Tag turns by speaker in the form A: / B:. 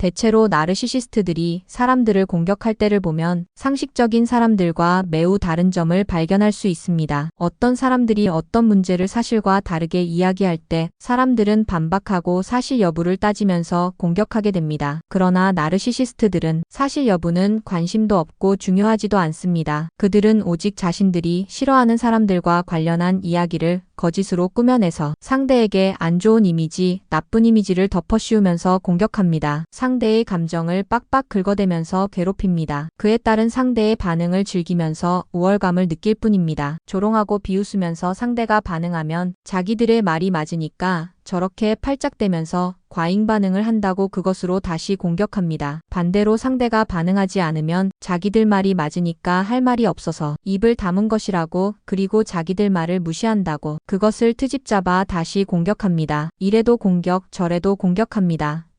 A: 대체로 나르시시스트들이 사람들을 공격할 때를 보면 상식적인 사람들과 매우 다른 점을 발견할 수 있습니다. 어떤 사람들이 어떤 문제를 사실과 다르게 이야기할 때 사람들은 반박하고 사실 여부를 따지면서 공격하게 됩니다. 그러나 나르시시스트들은 사실 여부는 관심도 없고 중요하지도 않습니다. 그들은 오직 자신들이 싫어하는 사람들과 관련한 이야기를 거짓으로 꾸며내서 상대에게 안 좋은 이미지, 나쁜 이미지를 덮어씌우면서 공격합니다. 상대의 감정을 빡빡 긁어대면서 괴롭힙니다. 그에 따른 상대의 반응을 즐기면서 우월감을 느낄 뿐입니다. 조롱하고 비웃으면서 상대가 반응하면 자기들의 말이 맞으니까 저렇게 팔짝대면서 과잉 반응을 한다고 그것으로 다시 공격합니다. 반대로 상대가 반응하지 않으면 자기들 말이 맞으니까 할 말이 없어서 입을 다문 것이라고 그리고 자기들 말을 무시한다고 그것을 트집 잡아 다시 공격합니다. 이래도 공격 저래도 공격합니다.